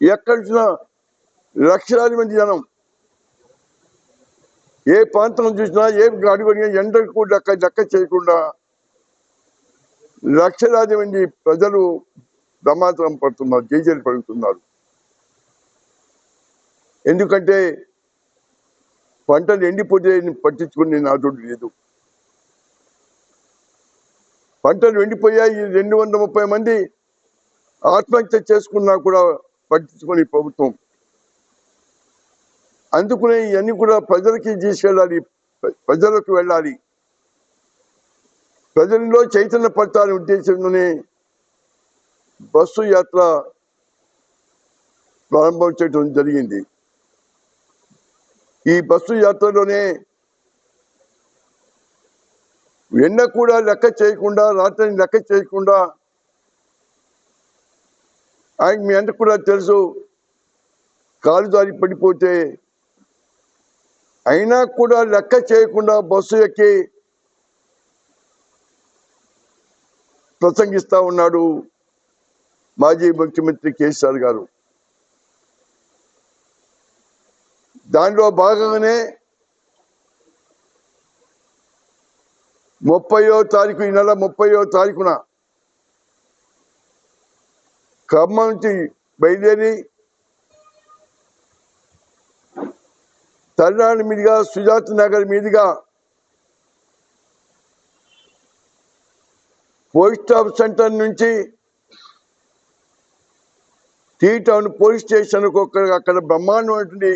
ఎక్కడ చూసినా లక్షలాది మంది జనం. ఏ ప్రాంతం చూసినా ఏ అడుగు ఎండకు లెక్క లెక్క చేయకుండా లక్షలాది మంది ప్రజలు ప్రమాదం పడుతున్నారు జైజీలు పడుతున్నారు. ఎందుకంటే పంటలు ఎండిపోతే పట్టించుకునే నాటుడు లేదు. పంటలు ఎండిపోయాయి రెండు వందల ముప్పై మంది ఆత్మహత్య చేసుకున్నా కూడా పట్టించుకుని ప్రభుత్వం. అందుకునే ఇవన్నీ కూడా ప్రజలకి తీసుకెళ్ళాలి ప్రజలకు వెళ్ళాలి. ప్రజల్లో చైతన్య పరచాలనే ఉద్దేశంతోనే బస్సు యాత్ర ప్రారంభం చేయడం జరిగింది. ఈ బస్సు యాత్రలోనే వెన్న కూడా లెక్క చేయకుండా రాత్రిని లెక్క చేయకుండా ఆయన మీ అందరికి కూడా తెలుసు కాలు దారి పడిపోతే అయినా కూడా లెక్క చేయకుండా బస్సు ఎక్కి ప్రసంగిస్తా ఉన్నాడు మాజీ ముఖ్యమంత్రి కేసీఆర్ గారు. దానిలో భాగంగానే ముప్పయో తారీఖు ఈ నెల ముప్పయో తారీఖున ఖమ్మం నుంచి బయలుదేరి తల్లినాడు మీదుగా సుజాత నగర్ మీదుగా పోస్ట్ ఆఫ్ సెంటర్ నుంచి టీ టౌన్ పోలీస్ స్టేషన్ అక్కడ బ్రహ్మాండమైనటువంటి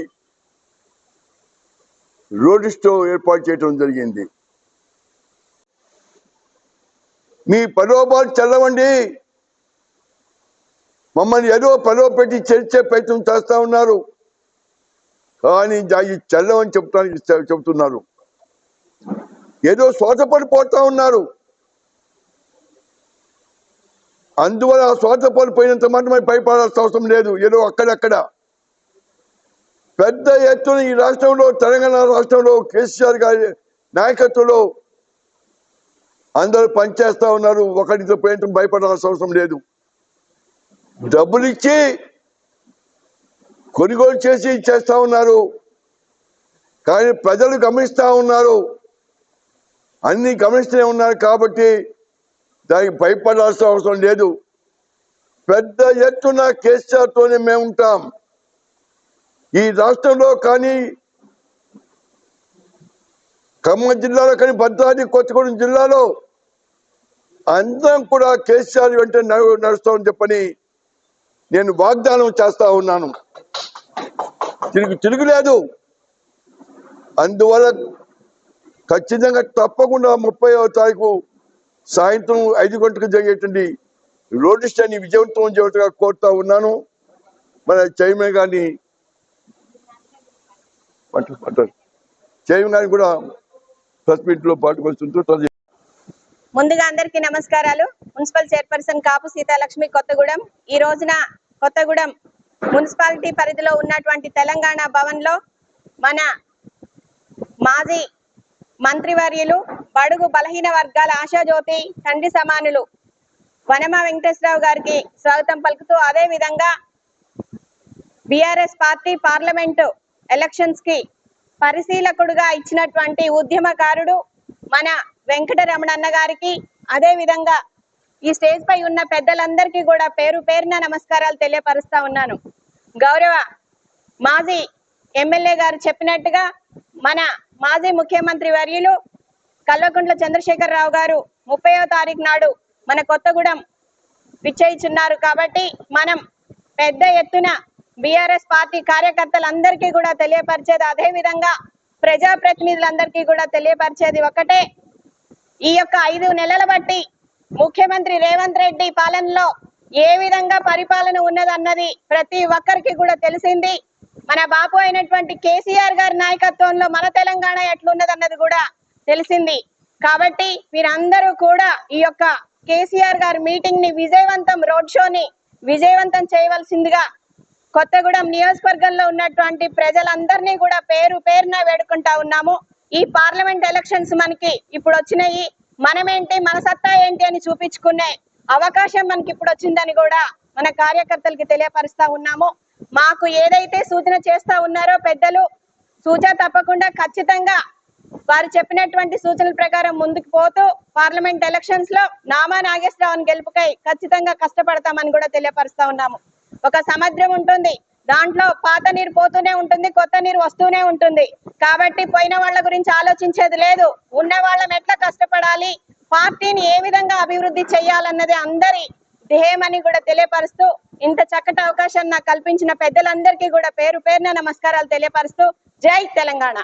రోడ్ షో ఏర్పాటు చేయడం జరిగింది. మీ పరోబాలు చల్లవండి. మమ్మల్ని ఏదో పలో పెట్టి చర్చే ప్రయత్నం చేస్తా ఉన్నారు. కానీ చల్లమని చల్లవని చెప్తానికి చెబుతున్నారు ఏదో శ్వాసపడిపోతా ఉన్నారు. అందువల్ల ఆ శ్వాసపడిపోయినంత మాత్రమే భయపడాల్సిన అవసరం లేదు. ఏదో అక్కడక్కడ. పెద్ద ఎత్తున ఈ రాష్ట్రంలో తెలంగాణ రాష్ట్రంలో కేసీఆర్ గారి నాయకత్వంలో అందరూ పనిచేస్తా ఉన్నారు. ఒకరితో పోయిన భయపడాల్సిన అవసరం లేదు. డబ్బులు ఇచ్చి కొనుగోలు చేసి చేస్తా ఉన్నారు. కానీ ప్రజలు గమనిస్తా ఉన్నారు. అన్ని గమనిస్తూనే ఉన్నారు కాబట్టి దానికి భయపడాల్సిన అవసరం లేదు. పెద్ద ఎత్తున కేసీఆర్తోనే మేము ఉంటాం. ఈ రాష్ట్రంలో కానీ ఖమ్మం జిల్లాలో కానీ భద్రాద్రి కొత్తగూడెం జిల్లాలో అందరం కూడా కేసీఆర్ వెంట నడు- నడుస్తామని చెప్పని నేను వాగ్దానం చేస్తా ఉన్నాను. తిరుగు తిరుగులేదు. అందువల్ల ఖచ్చితంగా తప్పకుండా ముప్పై తారీఖు సాయంత్రం ఐదు గంటలకు జరిగేటువంటి రోడ్డు స్టాండ్ విజయవంతం చేయటంగా కోరుతా ఉన్నాను. మన చైర్మన్ గారిని చైర్మన్ గారిని కూడా ప్రెస్ మీట్లో పాటుకొస్తుంటూ ముందుగా అందరికీ నమస్కారాలు. Municipal chairperson Kapu Seethalakshmi Kothagudem. ఈ రోజున కొత్తగూడెం మున్సిపాలిటీ పరిధిలో ఉన్నటువంటి తెలంగాణ భవన్లో మన మాజీ మంత్రివర్యులు బడుగు బలహీన వర్గాల ఆశాజ్యోతి తండ్రి సమానులు వనమ వెంకటేశ్వరరావు గారికి స్వాగతం పలుకుతూ అదే విధంగా బిఆర్ఎస్ పార్టీ పార్లమెంటు ఎలక్షన్స్కి పరిశీలకుడుగా ఇచ్చినటువంటి ఉద్యమకారుడు మన వెంకటరమణన్న గారికి అదే విధంగా ఈ స్టేజ్ పై ఉన్న పెద్దలందరికీ కూడా పేరు పేరున నమస్కారాలు తెలియపరుస్తా ఉన్నాను. గౌరవ మాజీ ఎమ్మెల్యే గారు చెప్పినట్టుగా మన మాజీ ముఖ్యమంత్రి వర్యులు కల్వకుంట్ల చంద్రశేఖర్ రావు గారు ముప్పయో తారీఖు నాడు మన కొత్తగూడెం విచ్చేయిచున్నారు కాబట్టి మనం పెద్ద ఎత్తున బిఆర్ఎస్ పార్టీ కార్యకర్తలందరికీ కూడా తెలియపరిచేది అదే విధంగా ప్రజాప్రతినిధులందరికీ కూడా తెలియపరిచేది ఒకటే. ఈ యొక్క ఐదు నెలల బట్టి ముఖ్యమంత్రి రేవంత్ రెడ్డి పాలనలో ఏ విధంగా పరిపాలన ఉన్నదన్నది ప్రతి ఒక్కరికి కూడా తెలిసింది. మన బాపు అయినటువంటి కేసీఆర్ గారి నాయకత్వంలో మన తెలంగాణ ఎట్లున్నదన్నది కూడా తెలిసింది. కాబట్టి మీరందరూ కూడా ఈ యొక్క కేసీఆర్ గారి మీటింగ్ని విజయవంతం రోడ్ షోని విజయవంతం చేయవలసిందిగా కొత్తగూడెం నియోజకవర్గంలో ఉన్నటువంటి ప్రజలందరినీ కూడా పేరు పేరున వేడుకుంటా ఉన్నాము. ఈ పార్లమెంట్ ఎలక్షన్స్ మనకి ఇప్పుడు వచ్చినాయి. మనమేంటి మన సత్తా ఏంటి అని చూపించుకునే అవకాశం మనకి ఇప్పుడు వచ్చిందని కూడా మన కార్యకర్తలకి తెలియపరుస్తా ఉన్నాము. మాకు ఏదైతే సూచన చేస్తా ఉన్నారో పెద్దలు సూచన తప్పకుండా ఖచ్చితంగా వారు చెప్పినటువంటి సూచనల ప్రకారం ముందుకు పోతూ పార్లమెంట్ ఎలక్షన్స్లో నామా నాగేశ్వరరావుని గెలుపుకై ఖచ్చితంగా కష్టపడతామని కూడా తెలియపరుస్తా ఉన్నాము. ఒక సముద్రం ఉంటుంది. దాంట్లో పాత నీరు పోతూనే ఉంటుంది కొత్త నీరు వస్తూనే ఉంటుంది. కాబట్టి పోయిన వాళ్ళ గురించి ఆలోచించేది లేదు. ఉన్న వాళ్ళం ఎట్లా కష్టపడాలి? పార్టీని ఏ విధంగా అభివృద్ధి చేయాలన్నది అందరి ధ్యేయమని కూడా తెలియపరుస్తూ ఇంత చక్కటి అవకాశాన్ని నాకు కల్పించిన పెద్దలందరికీ కూడా పేరు పేరున నమస్కారాలు తెలియపరుస్తూ జై తెలంగాణ.